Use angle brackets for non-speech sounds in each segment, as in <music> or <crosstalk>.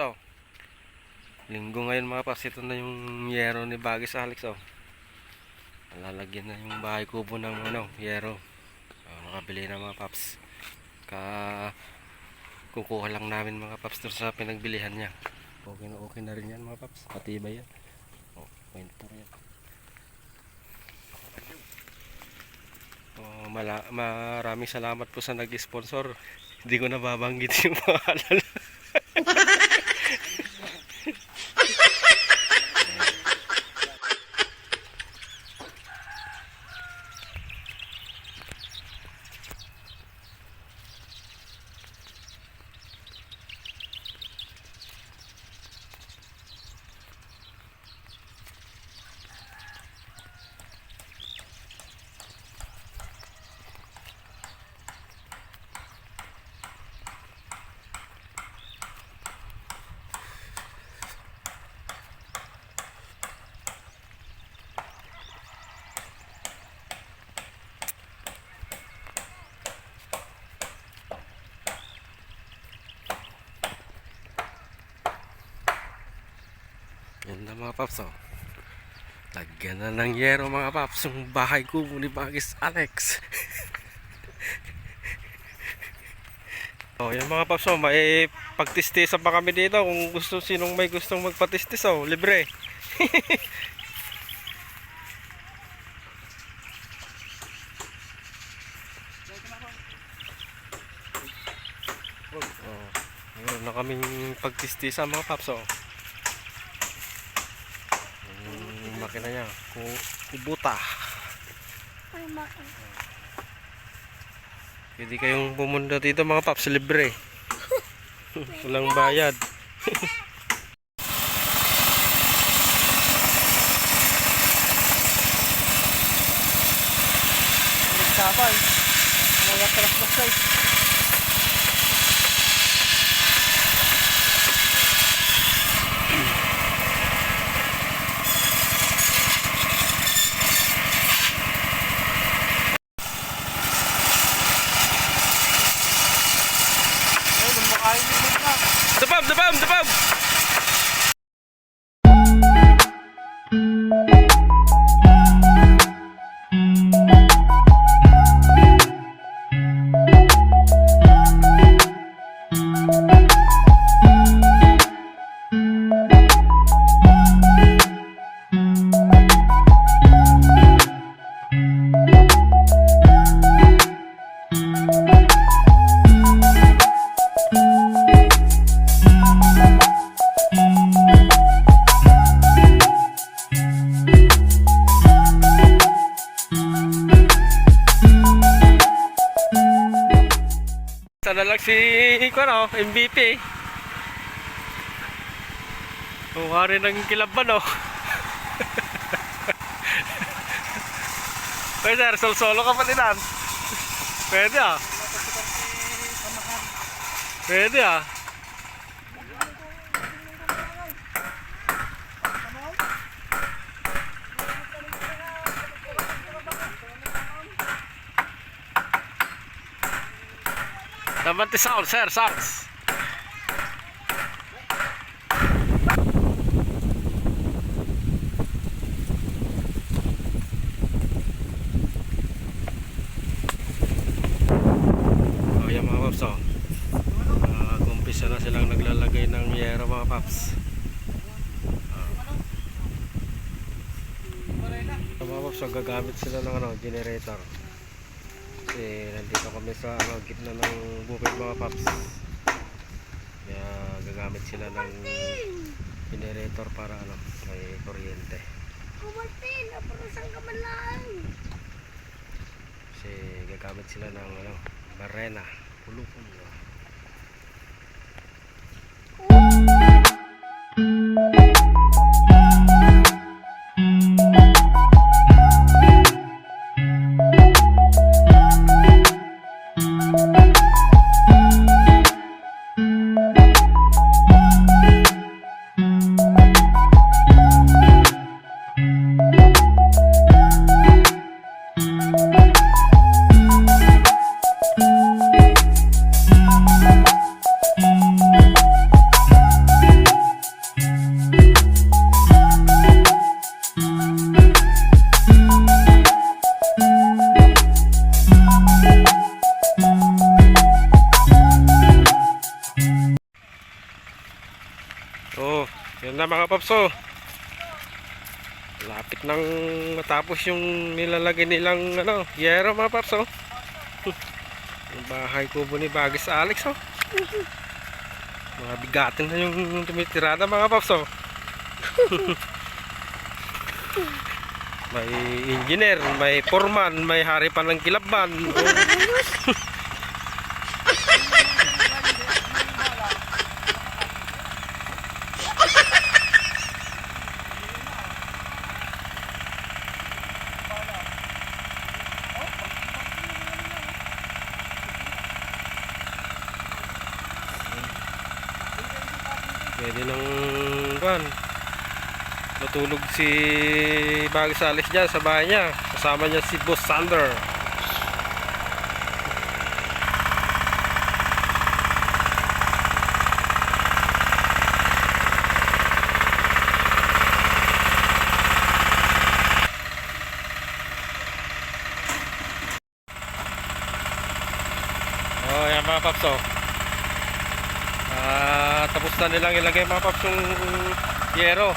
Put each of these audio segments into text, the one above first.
oh. Linggo ngayon mga paps, ito na yung yero ni Bagis Alex oh. Lalagyan na yung bahay kubo ng ano, yero. Oh, nakabili na mga paps. Ka kukuha lang namin mga paps doon sa pinagbilihan niya. Okay na okay na rin yan mga paps. Patibay yan. Oh, kwento yan. Oh, mala maraming salamat po sa nag-sponsor. Hindi ko nababanggit <laughs> yung pangalan. Yan na mga paps oh. Lagyan na ng yero mga paps yung bahay ko ni Bagis Alex. <laughs> oh, yan mga paps oh, may pagtistisan pa kami dito kung gusto sinong may gustong magpatistis oh, libre. <laughs> oh, meron na kaming pagtistisan mga paps oh. Yung makina niya, ku kubuta. Pwede kayong pumunta dito mga paps, libre. <laughs> Walang bayad. Nagsapan. Mga truck na bomb, the bomb. Si ano, MVP. Mukha rin ng kilaban, <laughs> no? Pwede, sir, sol-solo ka pa din, ah. Pwede, ah. Pwede, ah. Ti sound, sir, sounds. Oh, yan mga paps, oh. Uh, kumpisa na silang naglalagay ng yero mga paps. Ah. mga paps, oh, gagamit sila ng ano, generator kasi nandito kami sa ano, gitna ng bukid mga paps. Kaya gagamit sila ng generator para ano may kuryente. Kumatin naparusan ka man lang. Kasi gagamit sila ng ano barena. Pulupon Thank you. Mga paps oh. Lapit nang matapos yung nilalagay nilang ano, yero mga paps oh. Yung bahay kubo ni Bagis Alex oh. Mga bigatin na yung tumitirada mga paps oh. <laughs> may engineer, may foreman, may hari pa ng kilaban. <laughs> Pwede nang kan. Matulog si Bagis Alex dyan sa bahay niya. Kasama niya si Boss Sander. Oh, yan mga paps oh. Ah, tapos na nilang ilagay mga paps yung yero.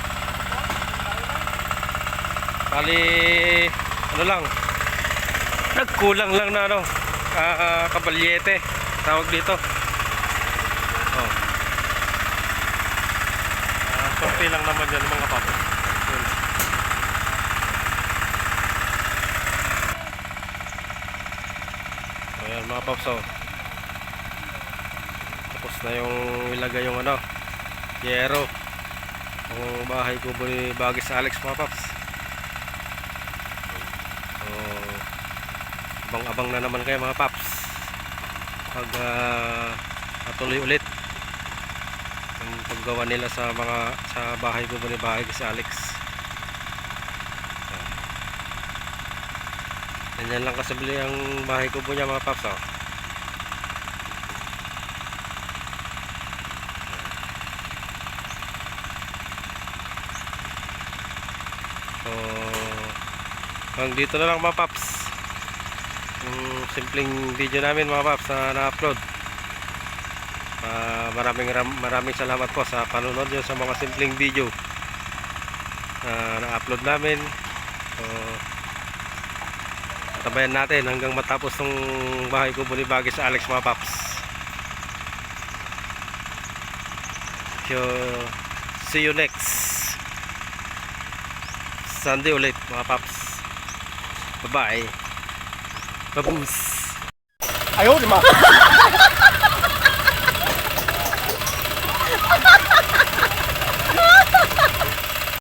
Bali, ano lang, nagkulang lang na ano, ah, kabalyete, tawag dito. Oh. Ah, konti lang naman yan mga. Yun. Ayan mga paps oh. Tapos na yung ilagay yung ano, yero. Ang bahay ko ni Bagis Alex mga paps. So, abang-abang na naman kayo mga paps. Pag ah, patuloy ulit ang paggawa nila sa mga sa bahay ko ni Bagis Alex. Ayan. Ganyan lang kasabili ang bahay ko niya mga paps. Oh. So, hanggang dito na lang mga paps. Yung simpleng video namin mga paps na na-upload. Ah, maraming ram- maraming salamat po sa panonood nyo sa mga simpleng video na na-upload namin. So, tabayan natin hanggang matapos ng bahay ko ni Bagis sa Alex mga paps. So, see you next Sunday ulit mga paps. Bye-bye. Babums. Ayaw, lima. <laughs>